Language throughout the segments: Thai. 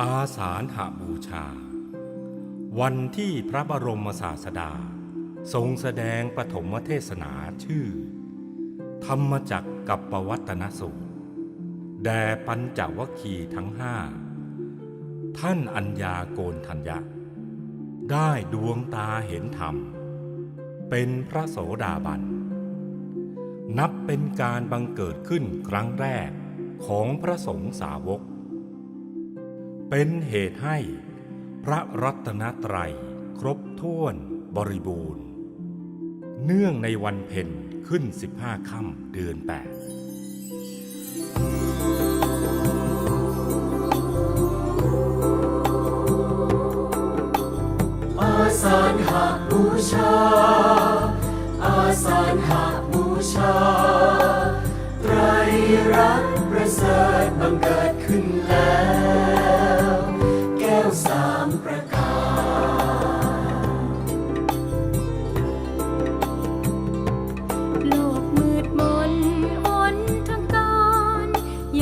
อาสาฬหบูชา วันที่พระบรมศาสดา ทรงแสดงปฐมเทศนาชื่อ ธรรมจักรกับปวัตนสูตร แด่ปัญจวัคคีทั้งห้า ท่านอัญญาโกนทัญญะ ได้ดวงตาเห็นธรรม เป็นพระโสดาบัน นับเป็นการบังเกิดขึ้นครั้งแรก ของพระสงฆ์สาวก เป็นเหตุให้พระรัตนตรัยครบถ้วนบริบูรณ์ เนื่องในวันเพ็ญขึ้น 15ค่ำเดือน8อาสานหาบูชา อาสานหาบูชา ประเสริฐบังเกิดขึ้นแล้ว แก้วสามประการโลกมืดมนหนทางการ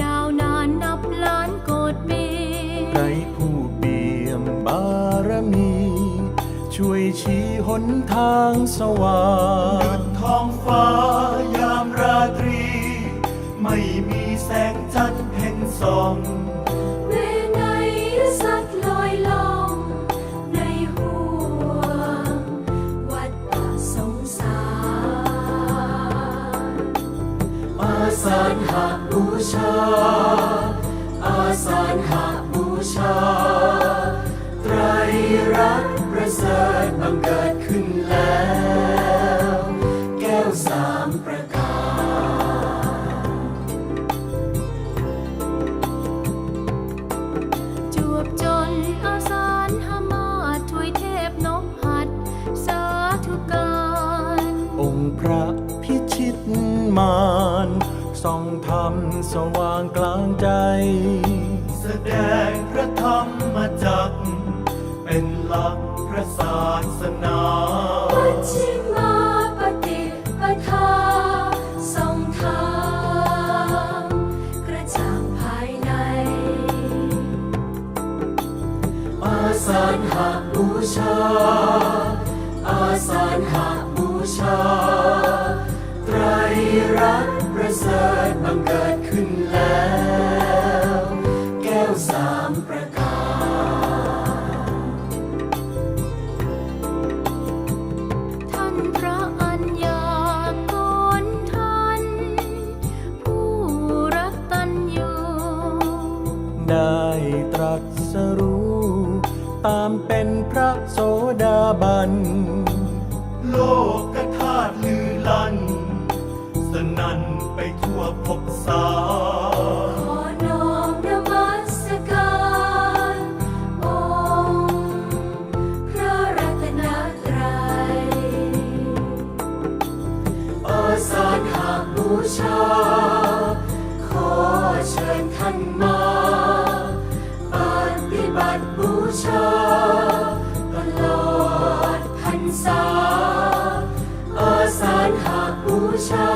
ยาวนานนับล้านโกดปี ไรผู้เปี่ยมบารมี ช่วยชี้หนทางสว่าง สานหาบูชา อาสานหาบูชา ส่องธรรมสว่างกลางใจ แสดงพระธรรมมาจักเป็นหลักพระศาสนาปัจฉิมาปฏิปทาทรงธรรมกระจ่างภายใน อาสานหาบูชา อาสานหาบูชา ไตรรักษณ์ ประเสริฐบังเกิดขึ้นแล้ว แก้วสามประการท่านพระอัญญาโกนทันผู้รักตัญญูได้ตรัสรู้ ตามเป็นพระโสดาบัน โลก ชา ขอเชิญท่านมาปฏิบัติบูชา ตลอดพรรษาอาสานหาบูชา